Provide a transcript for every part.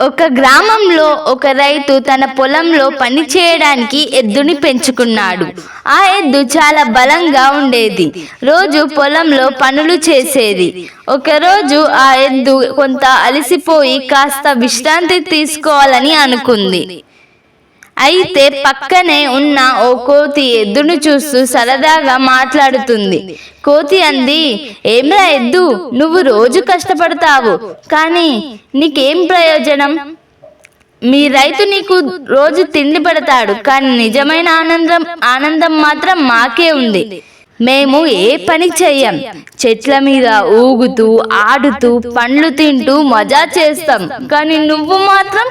ఒక గ్రామంలో ఒక రైతు తన పొలంలో పని చేయడానికి ఎద్దుని పెంచుకున్నాడు. ఆ ఎద్దు చాలా బలంగా ఉండేది. రోజు పొలంలో పనులు చేసేది. ఒకరోజు ఆ ఎద్దు కొంత అలసిపోయి కాస్త విశ్రాంతి తీసుకోవాలని అనుకుంది. అయితే పక్కనే ఉన్న ఓ కోతి ఎద్దును చూస్తూ సరదాగా మాట్లాడుతుంది. కోతి అంది ఏమ్రా ఎద్దు నువ్వు రోజు కష్టపడతావు కానీ నీకేం ప్రయోజనం? మీ రైతు నీకు రోజు తిండి పెడతాడు కానీ నిజమైన ఆనందం ఆనందం మాత్రం మాకే ఉంది. మేము ఏ పని చెయ్యం. చెట్ల మీద ఊగుతూ ఆడుతూ పండ్లు తింటూ మజా చేస్తాం. కానీ నువ్వు మాత్రం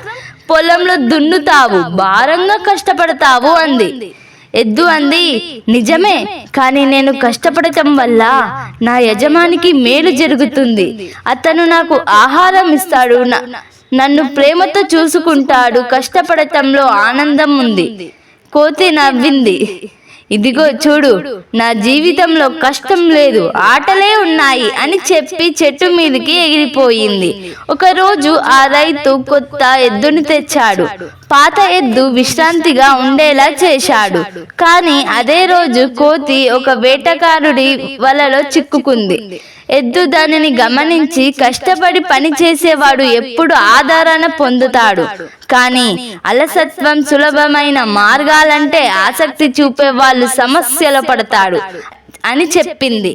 పొలంలో దున్నుతావు భారంగా కష్టపడతావు అంది. ఎద్దు అంది నిజమే కానీ నేను కష్టపడటం వల్ల నా యజమానికి మేలు జరుగుతుంది. అతను నాకు ఆహారం ఇస్తాడు నన్ను ప్రేమతో చూసుకుంటాడు కష్టపడటంలో ఆనందం ఉంది. కోతి నవ్వింది. ఇదిగో చూడు నా జీవితంలో కష్టం లేదు ఆటలే ఉన్నాయి అని చెప్పి చెట్టు మీదకి ఎగిరిపోయింది. ఒకరోజు ఆ రైతు కొత్త ఎద్దుని తెచ్చాడు. పాత ఎద్దు విశ్రాంతిగా ఉండేలా చేశాడు. కానీ అదే రోజు కోతి ఒక వేటకారుడి వలలో చిక్కుకుంది. ఎద్దు దానిని గమనించి కష్టపడి పని చేసేవాడు ఎప్పుడు ఆదరణ పొందుతాడు. కానీ అలసత్వం సులభమైన మార్గాలంటే ఆసక్తి చూపే వాళ్ళు సమస్యలు పడతాడు అని చెప్పింది.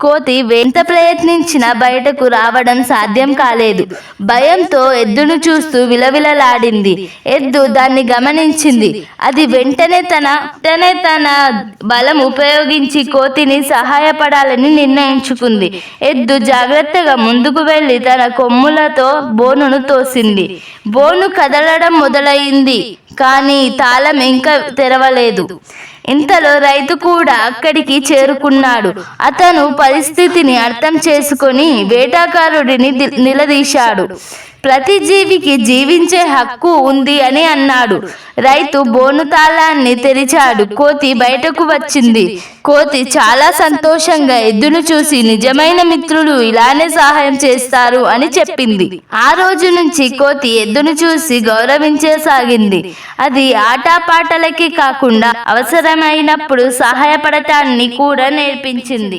కోతి ఎంత ప్రయత్నించినా బయటకు రావడం సాధ్యం కాలేదు. భయంతో ఎద్దును చూస్తూ విలవిలలాడింది. ఎద్దు దాన్ని గమనించింది. అది వెంటనే తన వెంటనే తన బలం ఉపయోగించి కోతిని సహాయపడాలని నిర్ణయించుకుంది. ఎద్దు జాగ్రత్తగా ముందుకు వెళ్ళి తన కొమ్ములతో బోనును తోసింది. బోను కదలడం మొదలైంది కానీ తాళం ఇంకా తెరవలేదు. ఇంతలో రైతు కూడా అక్కడికి చేరుకున్నాడు. అతను పరిస్థితిని అర్థం చేసుకొని వేటాకారుడిని నిలదీశాడు. ప్రతి జీవికి జీవించే హక్కు ఉంది అని అన్నాడు. రైతు బోను తాళాన్ని తెరిచాడు. కోతి బయటకు వచ్చింది. కోతి చాలా సంతోషంగా ఎద్దును చూసి నిజమైన మిత్రులు ఇలానే సహాయం చేస్తారు అని చెప్పింది. ఆ రోజు నుంచి కోతి ఎద్దును చూసి గౌరవించసాగింది. అది ఆటపాటలకి కాకుండా అవసరం అవసరమైనప్పుడు సహాయపడటాన్ని కూడా నేర్పించింది.